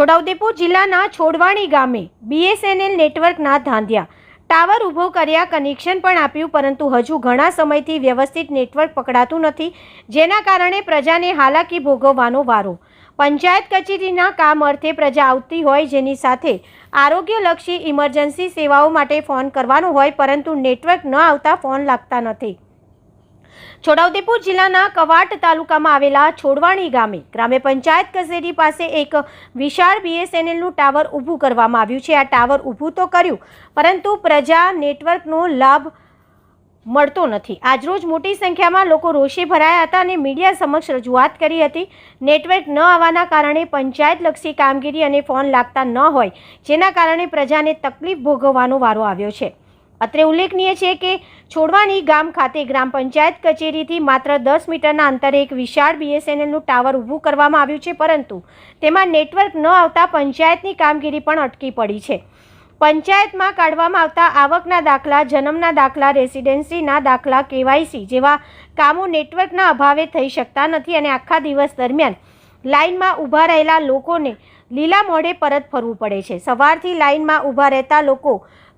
છોટાઉદેપુર જિલ્લાના છોડવાણી ગામે બીએસએનએલ નેટવર્કના ધાંધ્યા ટાવર ઊભો કર્યા, કનેક્શન પણ આપ્યું, પરંતુ હજુ ઘણા સમયથી વ્યવસ્થિત નેટવર્ક પકડાતું નથી, જેના કારણે પ્રજાને હાલાકી ભોગવવાનો વારો. પંચાયત કચેરીના કામ અર્થે પ્રજા આવતી હોય જેની સાથે આરોગ્યલક્ષી ઇમરજન્સી સેવાઓ માટે ફોન કરવાનો હોય, પરંતુ નેટવર્ક ન આવતા ફોન લાગતા નથી. છોટાઉદેપુર જિલ્લાના કવાટ તાલુકામાં આવેલા છોડવાણી ગામે ગ્રામે પંચાયત કચેરી પાસે એક વિશાળ બીએસએનએલનું ટાવર ઊભું કરવામાં આવ્યું છે. આ ટાવર ઊભું તો કર્યું, પરંતુ પ્રજા નેટવર્કનો લાભ મળતો નથી. આજરોજ મોટી સંખ્યામાં લોકો રોષે ભરાયા હતા અને મીડિયા સમક્ષ રજૂઆત કરી હતી. નેટવર્ક ન આવવાના કારણે પંચાયતલક્ષી કામગીરી અને ફોન લાગતા ન હોય, જેના કારણે પ્રજાને તકલીફ ભોગવવાનો વારો આવ્યો છે. અત્રે ઉલ્લેખનીય છે કે છોડવાની ગામ ખાતે ગ્રામ પંચાયત કચેરીથી માત્ર દસ મીટરના અંતરે એક વિશાળ બીએસએનએલનું ટાવર ઊભું કરવામાં આવ્યું છે, પરંતુ તેમાં નેટવર્ક ન આવતા પંચાયતની કામગીરી પણ અટકી પડી છે. પંચાયતમાં કાઢવામાં આવતા આવકના દાખલા, જન્મના દાખલા, રેસિડેન્સીના દાખલા, કેવાયસી જેવા કામો નેટવર્કના અભાવે થઈ શકતા નથી અને આખા દિવસ દરમિયાન લાઇનમાં ઊભા રહેલા લોકોને લીલા મોઢે પરત ફરવું પડે છે. સવારથી લાઇનમાં ઊભા રહેતા લોકો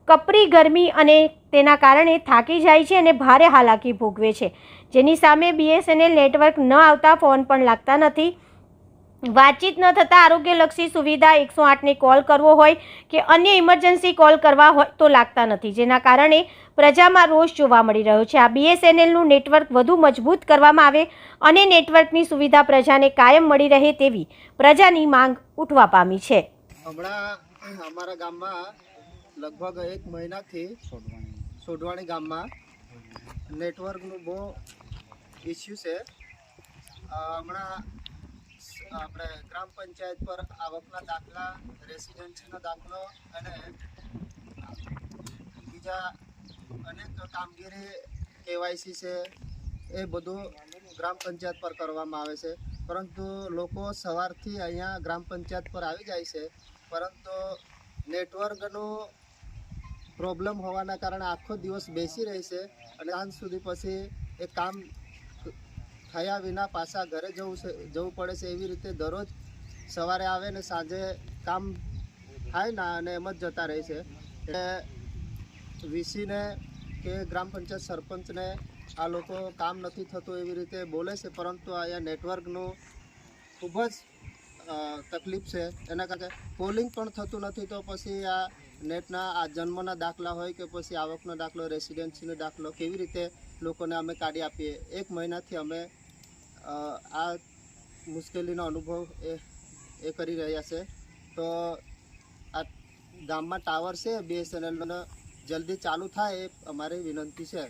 કપરી ગરમી અને તેના કારણે થાકી જાય છે અને ભારે હાલાકી ભોગવે છે. જેની સામે બીએસએનએલ નેટવર્ક ન આવતા ફોન પણ લાગતા નથી. વાતચીત ન થતાં આરોગ્યલક્ષી સુવિધા એકસો આઠને કોલ કરવો હોય કે અન્ય ઇમરજન્સી કોલ કરવા હોય તો લાગતા નથી. જેના કારણે પ્રજામાં રોષ જોવા મળી રહ્યો છે. આ બીએસએનએલનું નેટવર્ક વધુ મજબૂત કરવામાં આવે અને નેટવર્કની સુવિધા પ્રજાને કાયમ મળી રહે તેવી પ્રજાની માંગ ઉઠવા પામી છે. હમણાં અમારા ગામમાં લગભગ એક મહિનાથી સોઢવાણી ગામમાં નેટવર્કનું બહુ ઇસ્યુ છે. હમણાં આપણે ગ્રામ પંચાયત પર આવકના દાખલા, રેસિડેન્સીનો દાખલો અને બીજા અનેક કામગીરી, કેવાયસી છે એ બધું ગ્રામ પંચાયત પર કરવામાં આવે છે. પરંતુ લોકો સવારથી અહીંયા ગ્રામ પંચાયત પર આવી જાય છે. પરંતુ નેટવર્કનું પ્રોબ્લેમ હોવાના કારણે આખો દિવસ બેસી રહે છે અને સાંજ સુધી પછી એ કામ થયા વિના પાછા ઘરે જવું છે, જવું પડે છે એવી રીતે દરરોજ સવારે આવે ને સાંજે કામ થાય ના અને એમ જ જતા રહે છે. એટલે વીસીને કે ગ્રામ પંચાયત સરપંચને આ લોકો કામ નથી થતું એવી રીતે બોલે છે, પરંતુ અહીંયા નેટવર્કનું ખૂબ જ તકલીફ છે. એના કારણે પોલિંગ પણ થતું નથી તો પછી આ નેટના આ જન્મના દાખલા હોય કે પછી આવકનો દાખલો, રેસિડેન્સીનો દાખલો, કેવી રીતે લોકોને અમે કાઢી આપીએ? એક મહિનાથી અમે આ મુશ્કેલીનો અનુભવ એ એ કરી રહ્યા છે. તો આ ગામમાં ટાવર છે, બીએસએનએલનો, જલ્દી ચાલુ થાય એ અમારી વિનંતી છે.